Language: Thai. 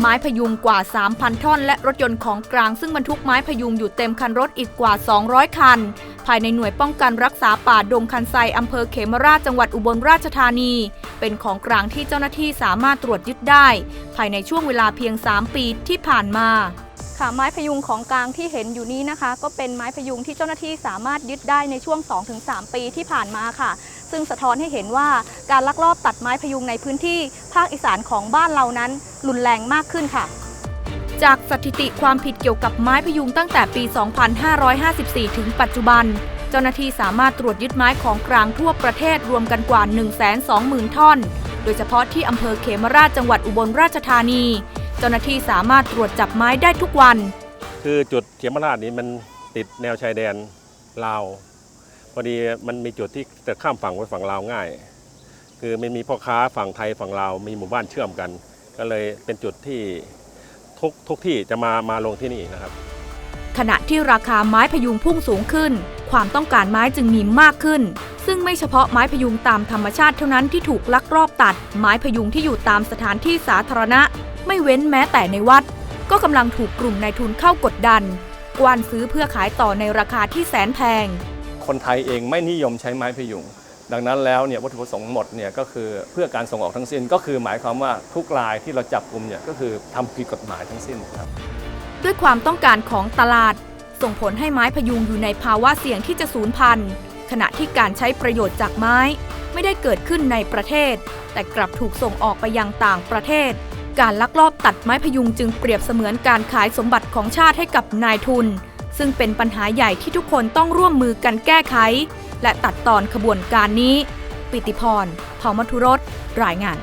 ไม้พยุงกว่า 3,000 ท่อน และรถยนต์ของกลางซึ่งบรรทุกไม้พยุงอยู่เต็มคันรถอีกกว่า 200 คัน ภายในหน่วยป้องกันรักษาป่าดงคันไซอำเภอเขมราชจังหวัดอุบลราชธานี เป็นของกลางที่เจ้าหน้าที่สามารถตรวจยึดได้ ภายในช่วงเวลาเพียง 3 ปีที่ผ่านมาค่ะไม้พยุงของกลางที่เห็นอยู่นี้นะคะ ก็เป็นไม้พยุงที่เจ้าหน้าที่สามารถยึดได้ในช่วง 2-3 ปีที่ผ่านมาค่ะ ซึ่งสะท้อนให้เห็นว่าการลักลอบตัดไม้พยุงในพื้นที่ภาคอีสานของบ้านเรานั้น รุนแรงมากขึ้นค่ะ จากสถิติความผิดเกี่ยวกับไม้พยุงตั้งแต่ปี 2554 ถึงปัจจุบัน เจ้าหน้าที่สามารถตรวจยึดไม้ของกลางทั่วประเทศรวมกันกว่า 120,000 ท่อน โดยเฉพาะที่อำเภอเขมราชจังหวัดอุบลราชธานี เจ้าหน้าที่สามารถตรวจจับไม้ได้ทุกวัน คือจุดเขมราชนี้มันติดแนวชายแดนลาว พอดีมันมีจุดที่จะข้ามฝั่งไปฝั่งลาวง่าย คือมันมีพ่อค้าฝั่งไทยฝั่งลาวมีหมู่บ้านเชื่อมกัน ก็เลยเป็นจุดที่ทุกทุกที่จะมามาลงที่นี่นะครับ ขณะที่ราคาไม้พยุงพุ่งสูงขึ้น ความต้องการไม้จึงมีมากขึ้น ซึ่งไม่เฉพาะไม้พยุงตามธรรมชาติเท่านั้นที่ถูกลักลอบตัด ไม้พยุงที่อยู่ตามสถานที่สาธารณะ ไม่เว้นแม้แต่ในวัด ก็กำลังถูกกลุ่มนายทุนเข้ากดดัน กวานซื้อเพื่อขายต่อในราคาที่แสนแพง คนไทยเองไม่นิยมใช้ไม้พยุง ดังนั้นแล้วเนี่ยวัตถุประสงค์หมดเนี่ยก็คือเพื่อการส่งออกทั้งสิ้น ก็คือหมายความว่าทุกรายที่เราจับกลุ่มเนี่ยก็คือทำผิดกฎหมายทั้งสิ้นครับด้วยความต้องการของตลาด ส่งผลให้ไม้พยุงอยู่ในภาวะเสี่ยงที่จะสูญพันธุ์ ขณะที่การใช้ประโยชน์จากไม้ ไม่ได้เกิดขึ้นในประเทศ แต่กลับถูกส่งออกไปยังต่างประเทศ การลักลอบตัดไม้พยุงจึงเปรียบเสมือนการขายสมบัติของชาติให้กับนายทุน ซึ่งเป็นปัญหาใหญ่ที่ทุกคนต้องร่วมมือกันแก้ไข และตัดตอนขบวนการนี้ ปิติพรเผ่ามัทุรสรายงาน